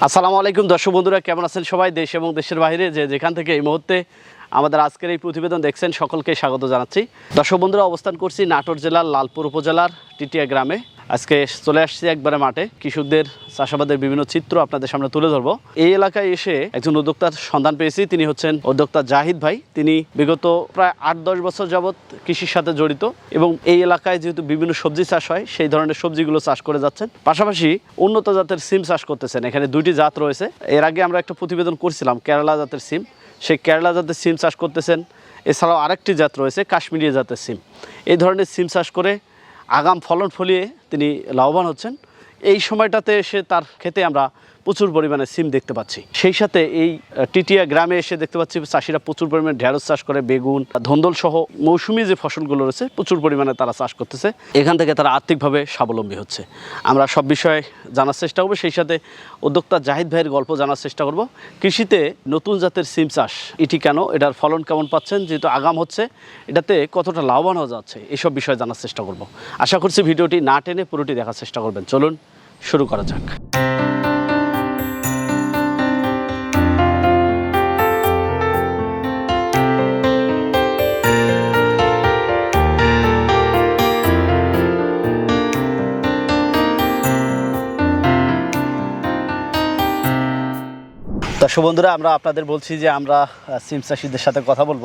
আসসালামু আলাইকুম দর্শক বন্ধুরা, কেমন আছেন সবাই? দেশ এবং দেশের বাইরে যে যেখান থেকে এই মুহূর্তে আমাদের আজকের এই প্রতিবেদন দেখছেন, সকলকে স্বাগত জানাচ্ছি। দর্শক বন্ধুরা, অবস্থান করছি নাটোর জেলার লালপুর উপজেলার টিটিয়া গ্রামে। আজকে চলে আসছি একবারে মাঠে। কৃষকদের চাষাবাদের বিভিন্ন চিত্র আপনাদের সামনে তুলে ধরবো। এই এলাকায় এসে একজন উদ্যোক্তার সন্ধান পেয়েছি। তিনি হচ্ছেন উদ্যোক্তা জাহিদ ভাই। তিনি বিগত প্রায় আট দশ বছর যাবৎ কৃষির সাথে জড়িত এবং এই এলাকায় যেহেতু বিভিন্ন সবজি চাষ হয়, সেই ধরনের সবজিগুলো চাষ করে যাচ্ছেন। পাশাপাশি উন্নত জাতের সিম চাষ করতেছেন। এখানে দুইটি জাত রয়েছে। এর আগে আমরা একটা প্রতিবেদন করছিলাম, কেরালা জাতের সিম। সেই কেরালা জাতের সিম চাষ করতেছেন। এছাড়াও আরেকটি জাত রয়েছে, কাশ্মীরি জাতের সিম। এই ধরনের সিম চাষ করে আগাম ফলন ফলিয়ে তিনি লাভবান হচ্ছেন। এই সময়টাতে এসে তার খেতে আমরা প্রচুর পরিমাণে সিম দেখতে পাচ্ছি। সেই সাথে এই টিটিয়া গ্রামে এসে দেখতে পাচ্ছি চাষিরা প্রচুর পরিমাণে ঢেঁড়স চাষ করে, বেগুন, ধন্দল সহ মৌসুমি যে ফসলগুলো রয়েছে, প্রচুর পরিমাণে তারা চাষ করতেছে। এখান থেকে তারা আর্থিকভাবে স্বাবলম্বী হচ্ছে। আমরা সব বিষয়ে জানার চেষ্টা করব। সেই সাথে উদ্যোক্তা জাহিদ ভাইয়ের গল্প জানার চেষ্টা করব। কৃষিতে নতুন জাতের সিম চাষ, এটি কেন? এটার ফলন কেমন পাচ্ছেন? যেহেতু আগাম হচ্ছে, এটাতে কতটা লাভবান হওয়া যাচ্ছে? এসব বিষয়ে জানার চেষ্টা করব। আশা করছি ভিডিওটি না টেনে পুরোটি দেখার চেষ্টা করবেন। চলুন শুরু করা যাক। দর্শক বন্ধুরা, আমরা আপনাদের বলছি যে আমরা সিম চাষিদের সাথে কথা বলব।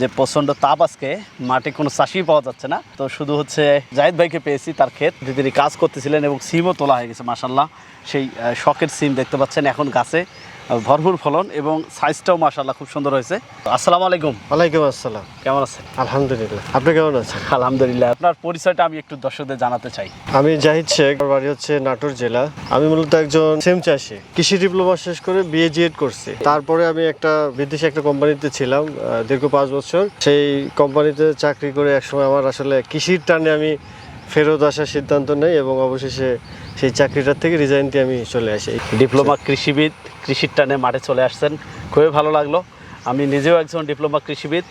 যে প্রচণ্ড তাপ আজকে, মাঠে কোনো চাষি পাওয়া যাচ্ছে না। তো শুধু হচ্ছে জাহিদ ভাইকে পেয়েছি, তার ক্ষেত। তিনি কাজ করতেছিলেন এবং সিমও তোলা হয়ে গেছে মাসাল্লাহ সেই শখের সিম দেখতে পাচ্ছেন এখন গাছে। ভরপুর ফলন এবং সাইজটাও মাসাল্লাহ খুব সুন্দর হয়েছে। আসসালামু আলাইকুম। ওয়ালাইকুম আসসালাম। কেমন আছেন? আলহামদুলিল্লাহ। আপনি কেমন আছেন? আলহামদুলিল্লাহ। আপনার পরিচয়টা আমি একটু দর্শকদের জানাতে চাই। আমি জাহিদ শেখ আমার বাড়ি হচ্ছে নাটোর জেলা। আমি মূলত একজন সেম চাষি। কৃষি ডিপ্লোমা শেষ করে বিএ জিএড করছি। তারপরে আমি একটা বিদেশে একটা কোম্পানিতে ছিলাম দীর্ঘ পাঁচ বছর। সেই কোম্পানিতে চাকরি করে একসময় আমার আসলে কৃষির টানে আমি ফেরত আসার সিদ্ধান্ত নেই এবং অবশেষে সেই চাকরিটার থেকে রিজাইন দিয়ে আমি চলে আসি। ডিপ্লোমা কৃষিবিদ কৃষির টানে মাঠে চলে আসছেন। খুবই ভালো লাগল। আমি নিজেও একজন ডিপ্লোমা কৃষিবিদ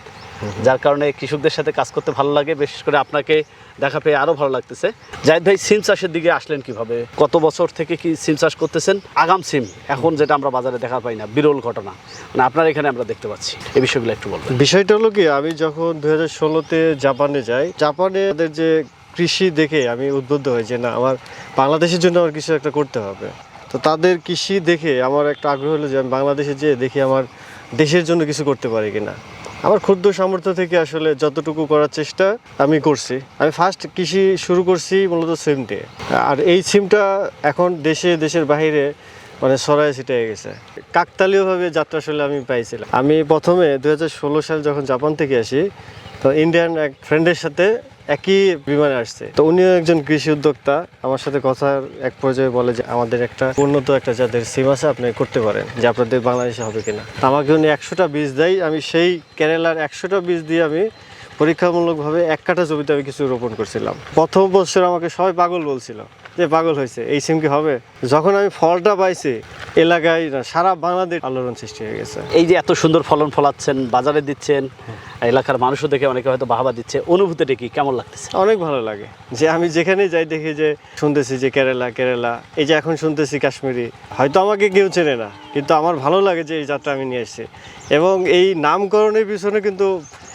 যার কারণে কৃষকদের সাথে কাজ করতে ভালো লাগে। বিশেষ করে আপনাকে দেখা পেয়ে আরও ভালো লাগতেছে। জাহিদ ভাই সিম চাষের দিকে আসলেন কীভাবে? কত বছর থেকে কি সিম চাষ করতেছেন? আগাম সিম এখন যেটা আমরা বাজারে দেখা পাই না বিরল ঘটনা। মানে আপনার এখানে আমরা দেখতে পাচ্ছি। এই বিষয়গুলো একটু বলবেন। বিষয়টা হলো কি আমি যখন দু হাজার ষোলোতে জাপানে যাই জাপানে তাদের যে কৃষি দেখে আমি উদ্বুদ্ধ হই যে না, আমার বাংলাদেশের জন্য আমার কিছু একটা করতে হবে। তো তাদের কৃষি দেখে আমার একটা আগ্রহ হলো যে আমি বাংলাদেশে যেয়ে দেখি আমার দেশের জন্য কিছু করতে পারি কিনা। আমার ক্ষুদ্র সামর্থ্য থেকে আসলে যতটুকু করার চেষ্টা আমি করছি। আমি ফার্স্ট কৃষি শুরু করছি মূলত সিম দিয়ে। আর এই সিমটা এখন দেশে, দেশের বাইরে মানে সরাই ছিটে গেছে। কাকতালীয়ভাবে যাত্রা আসলে আমি পাইছিলাম। আমি প্রথমে দু সাল যখন জাপান থেকে আসি তো ইন্ডিয়ান এক ফ্রেন্ডের সাথে একই বিমানে আসছে। তো উনিও একজন কৃষি উদ্যোক্তা। আমার সাথে কথার এক পর্যায়ে বলে যে, আমাদের একটা উন্নত একটা যাদের সিম আছে, আপনি করতে পারেন যে আপনাদের বাংলাদেশে হবে কিনা? আমাকে উনি একশোটা বীজ দেয়। আমি সেই কেরালার একশোটা বীজ দিয়ে আমি পরীক্ষামূলকভাবে এক কাঠা জমিতে আমি কিছু রোপণ করছিলাম। প্রথম বছর আমাকে সবাই পাগল বলছিল। যে পাগল হয়েছে এই সিম কি হবে? যখন আমি ফলটা পাইছি এলাকায় সারা বাংলাদেশ আলোড়ন সৃষ্টি হয়ে গেছে। এই যে এত সুন্দর ফলন ফলাচ্ছেন বাজারে দিচ্ছেন এলাকার মানুষও দেখে অনেকে হয়তো বাহাবা দিচ্ছে অনুভূতিটা কি? কেমন লাগতেছে? অনেক ভালো লাগে। যে আমি যেখানে যাই দেখি যে শুনতেছি যে কেরালা কেরালা এই যে এখন শুনতেছি কাশ্মীরি হয়তো আমাকে কেউ চেনে না কিন্তু আমার ভালো লাগে যে এই যাত্রা আমি নিয়ে এসেছি। এবং এই নামকরণের পিছনে কিন্তু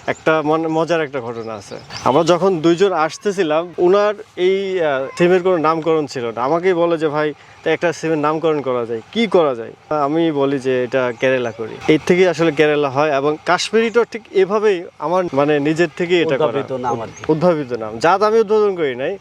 একটা মন- মজার একটা ঘটনা আছে। আমরা যখন দুইজন আসতেছিলাম উনার এই সিমের কোনো নামকরণ ছিল না। আমাকেই বলে যে ভাই একটা সিমের নামকরণ করা যায়। কি করা যায়? আমি বলি যে এটা কেরালা করি। এর থেকেই আসলে কেরালা হয় এবং কাশ্মীরিটা ঠিক এভাবেই আমার মানে নিজের থেকে এটা করা। উদ্ভাবিত নাম জাত আমি উদ্বোধন করি নাই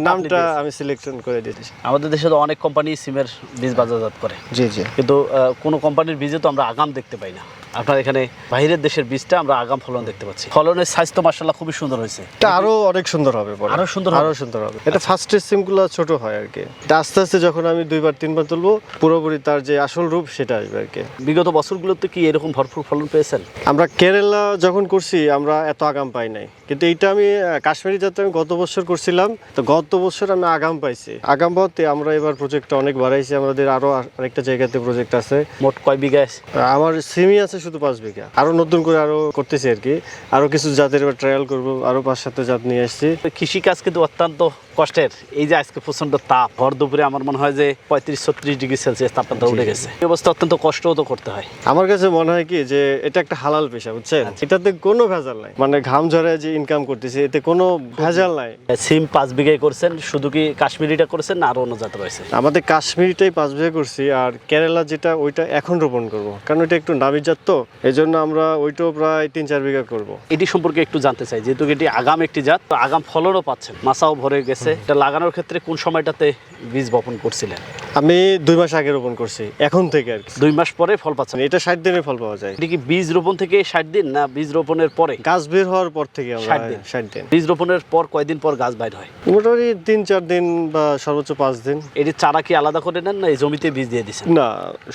নামটা। আমি সিলেকশন করে দিয়েছি। আমাদের দেশে তো অনেক কোম্পানি সিমের বীজ বাজারজাত করে। জি জি। কিন্তু কোনো কোম্পানির বীজে তো আমরা আগাম দেখতে পাই না। আপনার এখানে বাইরের দেশের বীজটা আমরা আগাম ফলন দেখতে পাচ্ছি। ফলনের স্বাস্থ্য মার্শাল্লাহ খুবই সুন্দর হয়েছে। এটা আরও অনেক সুন্দর হবে আরও সুন্দর আরও সুন্দর হবে। এটা ফার্স্টের সিমগুলো ছোট হয় আর কি। এটা আস্তে আস্তে যখন আমি দুইবার তিনবার তুলবো পুরোপুরি তার যে আসল রূপ সেটা আসবে আর কি। বিগত বছরগুলোতে কি এরকম ভরপুর ফলন পেয়েছেন? আমরা কেরালা যখন করছি আমরা এত আগাম পাই নাই। কিন্তু এইটা আমি কাশ্মীরি জাতে আমি গত বছর করছিলাম তো গত বছর আমি আগাম পাইছি। আগাম পাওয়াতে আমরা এবার প্রজেক্টটা অনেক বাড়াইছি আমাদের আরও আরেকটা জায়গাতে প্রজেক্ট আছে। মোট কয় বিঘা আমার সিমি আছে শুধু পাঁচ বিঘা। আরও নতুন করে আরও করতেছি আর কি। আরও কিছু জাতের এবার ট্রায়াল করব আরও পাঁচ সাতটা জাত নিয়ে আসছি। কৃষিকাজ কিন্তু অত্যন্ত কষ্টের। এই যে আজকে প্রচণ্ড তাপ ভর দুপুরে আমার মনে হয় যে পঁয়ত্রিশ ছত্রিশ ডিগ্রি সেলসিয়াস তাপমাত্রা উঠে গেছে। এই অবস্থা অত্যন্ত কষ্টও তো করতে হয়। আমার কাছে মনে হয় কি যে এটা একটা হালাল পেশা বুঝছেন? এটাতে কোনো ভেজাল নাই। মানে ঘাম ঝরে যে ইনকাম করতেছি এতে কোনো ভেজাল নাই। সিম পাঁচ বিঘায় করছেন শুধু কি কাশ্মীরিটা করেছেন না আরও অন্য জাত রয়েছে আমাদের কাশ্মীরটাই পাঁচ বিঘা করছি আর কেরালা যেটা ওইটা এখন রোপণ করব কারণ এটা একটু নামি জাত তো এই জন্য আমরা ওইটাও প্রায় তিন চার বিঘা করব। এটি সম্পর্কে একটু জানতে চাই যেহেতু এটি আগাম একটি জাত তো আগাম ফলনও পাচ্ছেন মাসাও ভরে গেছে এটা লাগানোর ক্ষেত্রে কোন সময়টাতে বীজ বপন করছিলেন? আমি দুই মাস আগে রোপণ করছি এখন থেকে আর কি। দুই মাস পরে ফল পাচ্ছেন? এটা ষাট দিনে ফল পাওয়া যায়। এটা কি বীজ রোপণ থেকে ষাট দিন না বীজ রোপণের পরে? গাছ বের হওয়ার পর থেকে আমরা 60 দিন। ষাট দিন। বীজ রোপণের পর কয়দিন পর গাছ বাইর হয়? মোটামুটি তিন চার দিন বা সর্বোচ্চ পাঁচ দিন। এটি চারা কি আলাদা করে নেন না এই জমিতে বীজ দিয়ে দিচ্ছেন না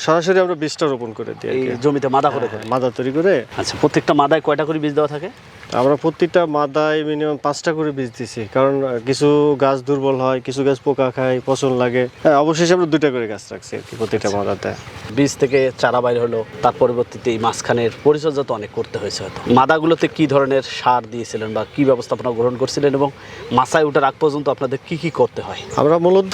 সরাসরি আমরা বীজটা রোপণ করে দিই। জমিতে মাদা করে দেন মাদা তৈরি করে। আচ্ছা প্রত্যেকটা মাদায় কয়টা করে বীজ দেওয়া থাকে? আমরা প্রত্যেকটা মাদায় মিনিমাম পাঁচটা করে বীজ দিছি কারণ কিছু গাছ দুর্বল হয় কিছু গাছ পোকা খায় পচন লাগে। হ্যাঁ অবশেষে আমরা দুইটা করে গাছ রাখছি আর কি প্রত্যেকটা মাদাতে। বীজ থেকে চারা বাইর হলো তার পরবর্তীতে এই মাঝখানের পরিচর্যা তো অনেক করতে হয়েছে হয়তো। মাদাগুলোতে কি ধরনের সার দিয়েছিলেন বা কি ব্যবস্থাপনা গ্রহণ করছিলেন এবং মাছায় ওঠার আগ পর্যন্ত আপনাদের কি কি করতে হয়? আমরা মূলত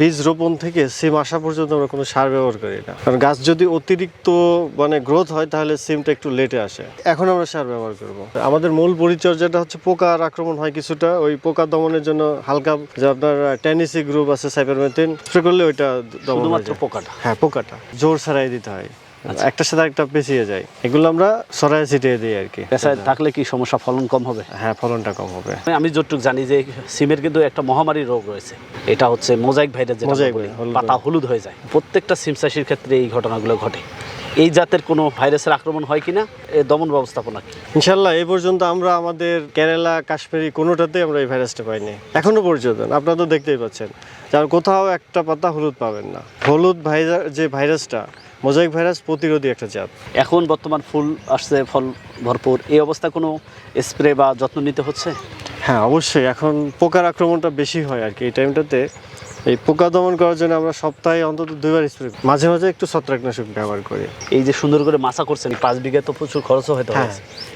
বীজ রোপণ থেকে সিম আসা পর্যন্ত আমরা কোনো সার ব্যবহার করি না। কারণ গাছ যদি অতিরিক্ত মানে গ্রোথ হয় তাহলে সিমটা একটু লেটে আসে। এখন আমরা সার ব্যবহার করব। আমাদের মূল পরিচর্যাটা হচ্ছে পোকার আক্রমণ হয় কিছুটা। ওই পোকা দমনের জন্য হালকা যে আপনার টেনিসি গ্রুপ আছে সাইপারমেথিন স্প্রে করলে ওইটা শুধুমাত্র পোকাটা? হ্যাঁ পোকাটা। জোর ছাড়াই দিতে হয়। আচ্ছা। একটার সাথে একটা পেঁচিয়ে যায়। এগুলো আমরা সরাই ছিটিয়ে দিই আর কি। পেশায় থাকলে কি সমস্যা? ফলন কম হবে? হ্যাঁ ফলনটা কম হবে। আমি যতটুকু জানি যে সিমের কিন্তু একটা মহামারী রোগ রয়েছে। এটা হচ্ছে মোজাইক ভাইরাস যেটা পাতা হলুদ হয়ে যায়। প্রত্যেকটা সিম চাষির ক্ষেত্রে এই ঘটনাগুলো ঘটে। এই জাতের কোনো ভাইরাসের আক্রমণ হয় কিনা? এ দমন ব্যবস্থাপনা কি? ইনশাল্লাহ এই পর্যন্ত আমরা আমাদের কেরালা কাশ্মীরি কোনোটাতেই আমরা এই ভাইরাসটা পাইনি। এখনও পর্যন্ত আপনারা তো দেখতেই পাচ্ছেন। যার কোথাও একটা পাতা হলুদ পাবেন না। হলুদ ভাইরাস যে ভাইরাসটা মোজাইক ভাইরাস প্রতিরোধী একটা জাত। এখন বর্তমান ফুল আসছে ফল ভরপুর। এই অবস্থা কোনো স্প্রে বা যত্ন নিতে হচ্ছে? হ্যাঁ অবশ্যই। এখন পোকার আক্রমণটা বেশি হয় আর কি এই টাইমটাতে এই পোকা দমন করার জন্য আমরা সপ্তাহে অন্তত দুইবার স্প্রে মাঝে মাঝে একটু ছত্রাকনাশক ব্যবহার করি। এই যে সুন্দর করে মাছা করছেন পাঁচ বিঘা তো প্রচুর খরচও হয়তো হ্যাঁ।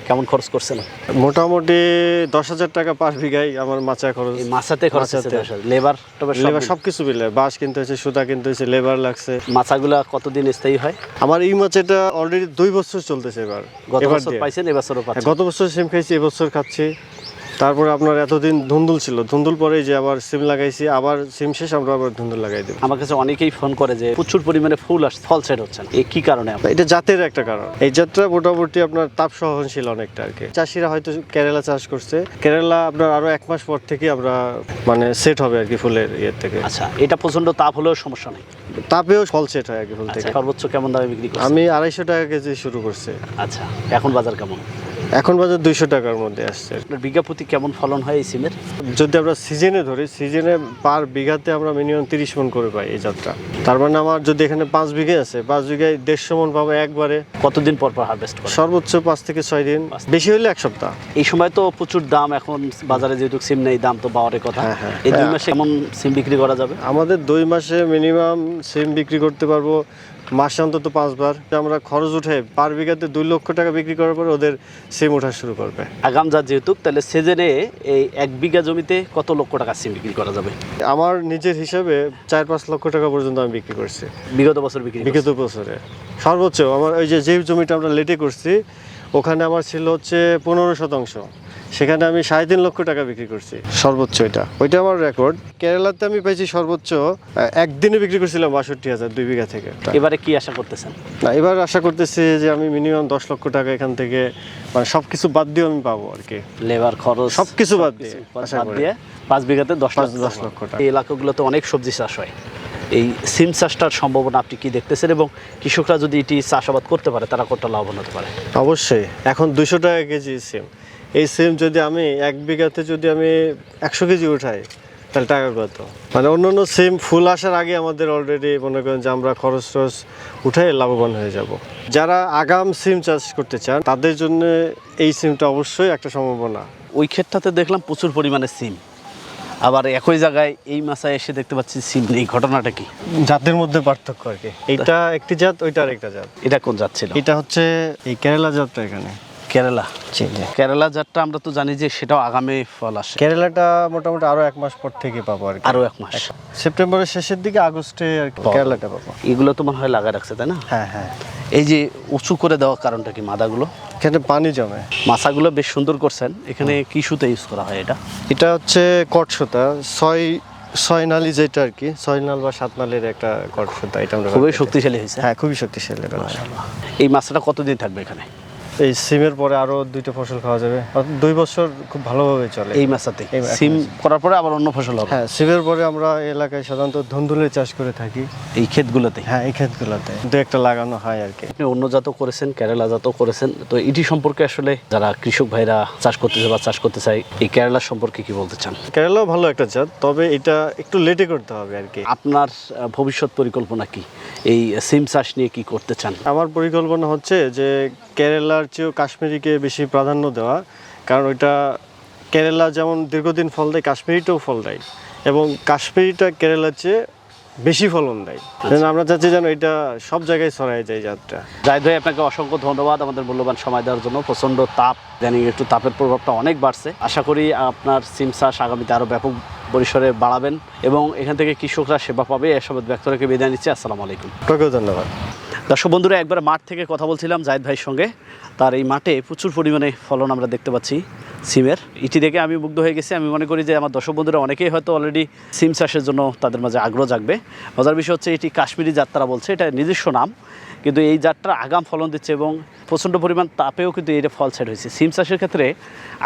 কেমন খরচ করছেন? মোটামুটি দশ হাজার টাকা পার বিঘায় আমার মাচা খরচ। মাছাতে খরচ। লেবার লেবার সব কিছু মিলে বাঁশ কিনতে হয়েছে সুতা কিনতে হয়েছে লেবার লাগছে। মাছাগুলা কতদিন স্থায়ী হয়? আমার এই মাছটা অলরেডি দুই বছর চলতেছে এবার। গত বছর পাইছেন এবছরও হ্যাঁ, গত বছর সেম খাইছি এবছর খাচ্ছি। তারপরে আপনার এতদিন ধুন্দুল ছিল। ধুন্দুল পরে যে আবার সিম লাগাইছি আবার সিম শেষ আমরা আবার ধুন্দুল লাগাই দেবো। আমার কাছে অনেকেই ফোন করে যে প্রচুর পরিমাণে ফুল আসছে ফল সেট হচ্ছে না। এই কি কারণে? এটা জাতের একটা কারণ। এই জাতটা মোটামুটি আপনার তাপ সহনশীল অনেকটা আর কি। চাষিরা হয়তো কেরালা চাষ করছে। কেরালা আপনার আরও এক মাস পর থেকে আমরা মানে সেট হবে আর কি ফুলের ইয়ের থেকে। আচ্ছা এটা প্রচণ্ড তাপ হলেও সমস্যা নেই? তাপেও ফল সেট হয় আর কি ফুল আচ্ছা থেকে। সর্বোচ্চ কেমন দামে বিক্রি করছে আমি আড়াইশো টাকা কেজি শুরু করছি। আচ্ছা এখন বাজার কেমন? এখন বাজার দুইশো টাকার মধ্যে আসছে। বিঘা প্রতি কেমন ফলন হয় এই সিমের? যদি আমরা সিজনে ধরি সিজনে পার বিঘাতে আমরা মিনিমাম তিরিশ মন করে পাই এই যাত্রা তার মানে আমার যদি এখানে পাঁচ বিঘে আছে পাঁচ বিঘায় দেড়শো মন পাবো একবারে। কতদিন পর পর হারভেস্ট সর্বোচ্চ পাঁচ থেকে ছয় দিন বেশি হলে এক সপ্তাহ। এই সময় তো প্রচুর দাম এখন বাজারে যেহেতু সিম নেই দাম তো পাওয়ার কথা। হ্যাঁ, হ্যাঁ। এই দুই হ্যাঁ। মাসে কেমন সিম বিক্রি করা যাবে? আমাদের দুই মাসে মিনিমাম সিম বিক্রি করতে পারব মাসে অন্তত পাঁচবার। আমরা খরচ উঠে পার বিঘাতে দুই লক্ষ টাকা বিক্রি করার পর ওদের সিম ওঠা শুরু করবে। আগাম যা যেহেতু তাহলে সিজনে এই এক বিঘা জমিতে কত লক্ষ টাকা সিম বিক্রি করা যাবে? আমার নিজের হিসাবে চার পাঁচ লক্ষ টাকা পর্যন্ত আমি বিক্রি করছি। বিগত বছর বিক্রি বিগত বছরে। সর্বোচ্চ আমার ওই যে যে জমিটা আমরা লেটে করছি ওখানে আমার ছিল হচ্ছে পনেরো শতাংশ। সেখানে আমি সাড়ে তিন লক্ষ টাকা বিক্রি করছি সর্বোচ্চ এটা। ওইটা আমার রেকর্ড কেরালাতে আমি পাইছি সর্বোচ্চ একদিনে বিক্রি করছিলাম বাষট্টি হাজার দুই বিঘা থেকে। এবারে কি আশা করতেছেন? না এবার আশা করতেছি যে আমি মিনিমাম দশ লক্ষ টাকা এখান থেকে মানে সব কিছু বাদ দিয়ে আমি পাবো আর কি। লেবার খরচ সবকিছু বাদ দিয়ে, বাদ দিয়ে পাঁচ বিঘাতে দশ লাখ দশ লক্ষ টাকা। এই এলাকাগুলোতে অনেক সবজি চাষ হয়। এই সিম চাষটার সম্ভাবনা আপনি কি দেখতেছেন এবং কৃষকরা যদি এটি চাষাবাদ করতে পারে তারা কতটা লাভবান হতে পারে? অবশ্যই এখন দুশো টাকা কেজি সিম। এই সিম যদি আমি এক বিঘাতে যদি আমি একশো কেজি উঠাই তাহলে টাকা কত? মানে অন্য অন্য সিম ফুল আসার আগে আমাদের অলরেডি মনে করেন যে আমরা খরচ টরচ উঠাই লাভবান হয়ে যাব। যারা আগাম সিম চাষ করতে চান তাদের জন্য এই সিমটা অবশ্যই একটা সম্ভাবনা। ওই ক্ষেতটাতে দেখলাম প্রচুর পরিমাণে সিম। আবার একই জায়গায় এই মাসায় এসে দেখতে পাচ্ছি সিম নেই। ঘটনাটা কি? জাতের মধ্যে পার্থক্য আর কি। এইটা একটি জাত ওইটা আরেকটা জাত। এটা কোন যাচ্ছিল এটা হচ্ছে এই কেরালা জাতটা এখানে। কেরালা। জি জি। কেরালা জাতটা আমরা তো জানি যে সেটাও আগামী ফল আসে। কেরালাটা মোটামুটি আরও এক মাস পর থেকে পাবো আর কি। আরও এক মাস। সেপ্টেম্বরের শেষের দিকে আগস্টে আর কি কেরালাটা পাবো। এগুলো তো মনে হয় লাগা রাখছে তাই না? হ্যাঁ হ্যাঁ। এই যে উঁচু করে দেওয়ার কারণটা কি মাদাগুলো? এখানে পানি জমে। মাছাগুলো বেশ সুন্দর করছেন। এখানে কি সুতে ইউজ করা হয় এটা? এটা হচ্ছে কট সুতা। ছয় ছয় নালি যেটা আর কি ছয় নাল বা সাত নালের একটা কট সুতা এটা আমরা খুবই শক্তিশালী হয়েছে। হ্যাঁ খুবই শক্তিশালী। এই মাছটা কতদিন থাকবে এখানে? এই সিমের পরে আরও দুইটা ফসল খাওয়া যাবে। দুই বছর খুব ভালোভাবে চলে। এই এই সিম করার পরে আবার অন্য ফসল হবে? হ্যাঁ সিমের পরে আমরা এলাকায় সাধারণত ধুন্দুলের চাষ করে থাকি। এই ক্ষেতগুলোতে? হ্যাঁ এই ক্ষেতগুলোতে। দু একটা লাগানো হয় আর কি। আপনি অন্য জাতও করেছেন কেরালা জাতও করেছেন। তো এটি সম্পর্কে আসলে যারা কৃষক ভাইরা চাষ করতেছে বা চাষ করতে চায় এই কেরালা সম্পর্কে কি বলতে চান? কেরালাও ভালো একটা জাত তবে এটা একটু লেটে করতে হবে আর কি। আপনার ভবিষ্যৎ পরিকল্পনা কি? এই সিম চাষ নিয়ে কি করতে চান? আমার পরিকল্পনা হচ্ছে যে কেরালার চেয়েও কাশ্মীরিকে বেশি প্রাধান্য দেওয়া কারণ ওইটা কেরালা যেমন দীর্ঘদিন ফল দেয় কাশ্মীরিটাও ফল দেয় এবং কাশ্মীরিটা কেরালার চেয়ে বেশি ফলন দেয়। যেন আমরা চাচ্ছি যেন এটা সব জায়গায় ছড়ায় যায় জাতটা। জাহিদ ভাই আপনাকে অসংখ্য ধন্যবাদ আমাদের মূল্যবান সময় দেওয়ার জন্য। প্রচণ্ড তাপ ইদানিং একটু তাপের প্রভাবটা অনেক বাড়ছে। আশা করি আপনার সিম চাষ আগামীতে আরও ব্যাপক পরিসরে বাড়াবেন এবং এখান থেকে কৃষকরা সেবা পাবে। এসব ব্যক্ত রেখে বিদায় নিচ্ছি। আসসালামু আলাইকুম। আপনাকেও ধন্যবাদ। দর্শক বন্ধুরা, একবার মাঠ থেকে কথা বলছিলাম জায়দ ভাইয়ের সঙ্গে। তার এই মাঠে প্রচুর পরিমাণে ফলন আমরা দেখতে পাচ্ছি সিমের। ইটি দেখে আমি মুগ্ধ হয়ে গেছি। আমি মনে করি যে আমার দর্শক বন্ধুরা অনেকেই হয়তো অলরেডি সিম চাষের জন্য তাদের মাঝে আগ্রহ জাগবে। মজার বিষয় হচ্ছে এটি কাশ্মীরি যাত্রা বলছে। এটা নিজস্ব নাম। কিন্তু এই জাতটা আগাম ফলন দিচ্ছে এবং প্রচণ্ড পরিমাণ তাপেও কিন্তু এটা ফল সেট হয়েছে। সিম চাষের ক্ষেত্রে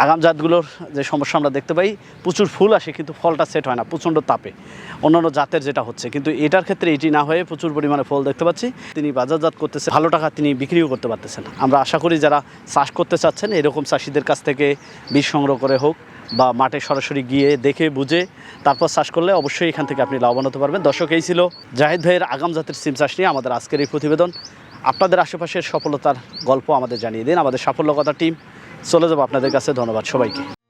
আগাম জাতগুলোর যে সমস্যা আমরা দেখতে পাই, প্রচুর ফুল আসে কিন্তু ফলটা সেট হয় না, প্রচণ্ড তাপে। অন্যান্য জাতের যেটা হচ্ছে, কিন্তু এটার ক্ষেত্রে এটি না হয়ে প্রচুর পরিমাণে ফল দেখতে পাচ্ছি। তিনি বাজারজাত করতেছে, ভালো টাকা তিনি বিক্রিও করতে পারতেছেন। আমরা আশা করি যারা চাষ করতে চাচ্ছেন, এরকম চাষিদের কাছ থেকে বীজ সংগ্রহ করে হোক বা মাঠে সরাসরি গিয়ে দেখে, বুঝে, তারপর চাষ করলে অবশ্যই এখান থেকে আপনি লাভবান হতে পারবেন। দর্শক, এই ছিল জাহিদ ভাইয়ের আগাম জাতের সিম চাষ নিয়ে আমাদের আজকের এই প্রতিবেদন। আপনাদের আশেপাশের সফলতার গল্প আমাদের জানিয়ে দিন। আমাদের সাফল্য কথা টিম চলে যাব আপনাদের কাছে। ধন্যবাদ সবাইকে।